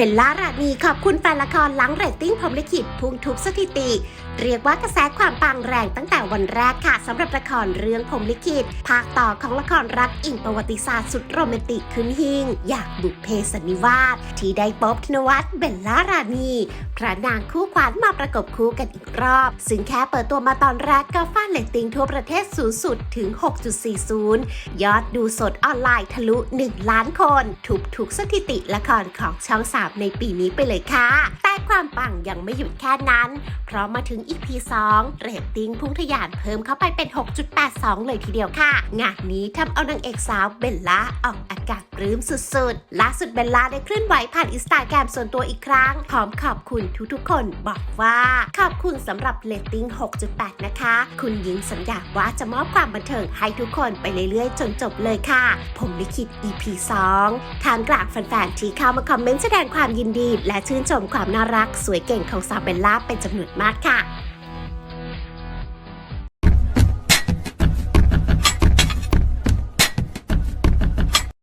เบลล่ารานีขอบคุณแฟนละครหลังเรตติ้งพรมลิขิตพุ่งทุบสถิติ เรียกว่ากระแสความปังแรงตั้งแต่วันแรกค่ะสำหรับละครเรื่องพรมลิขิตภาคต่อของละครรักอิงประวัติศาสตร์สุดโรแมนติกขึ้นหิ่งอยากบุกเพสันนิวาสที่ได้ป๊อบธนวัฒน์เบลล่ารานีพระนางคู่ขวัญมาประกบคู่กันอีกรอบ ซึ่งแค่เปิดตัวมาตอนแรกก็ฟาดเรตติ้งทั่วประเทศสูงสุดถึง 6.40 ยอดดูสดออนไลน์ทะลุ 1 ล้านคนทุบทุกสถิติละครของช่อง3ในปีนี้ไปเลยค่ะ แต่ความปังยังไม่หยุดแค่นั้น เพราะมาถึง EP 2 เรตติ้งพุ่งทะยานเพิ่มเข้าไปเป็น 6.82 เลยทีเดียวค่ะ งานนี้ทำเอานางเอกสาวเบลล่าออกอากาศปลื้มสุดๆ ล่าสุดเบลล่าได้เคลื่อนไหวผ่านอินสตาแกรมส่วนตัวอีกครั้ง พร้อมขอบคุณทุกๆคนบอกว่า ขอบคุณสำหรับเรตติ้ง 6.8 นะคะ คุณหญิงสัญญาว่าจะมอบความบันเทิงให้ทุกคนไปเรื่อยๆ จนจบเลยค่ะ ผมลิขิต EP 2ทางกลางแฟนๆที่เข้ามาคอมเมนต์แสดงความยินดี และชื่นชมความน่ารักสวยเก่งของสาวเบลล่าเป็นจำนวนมากค่ะ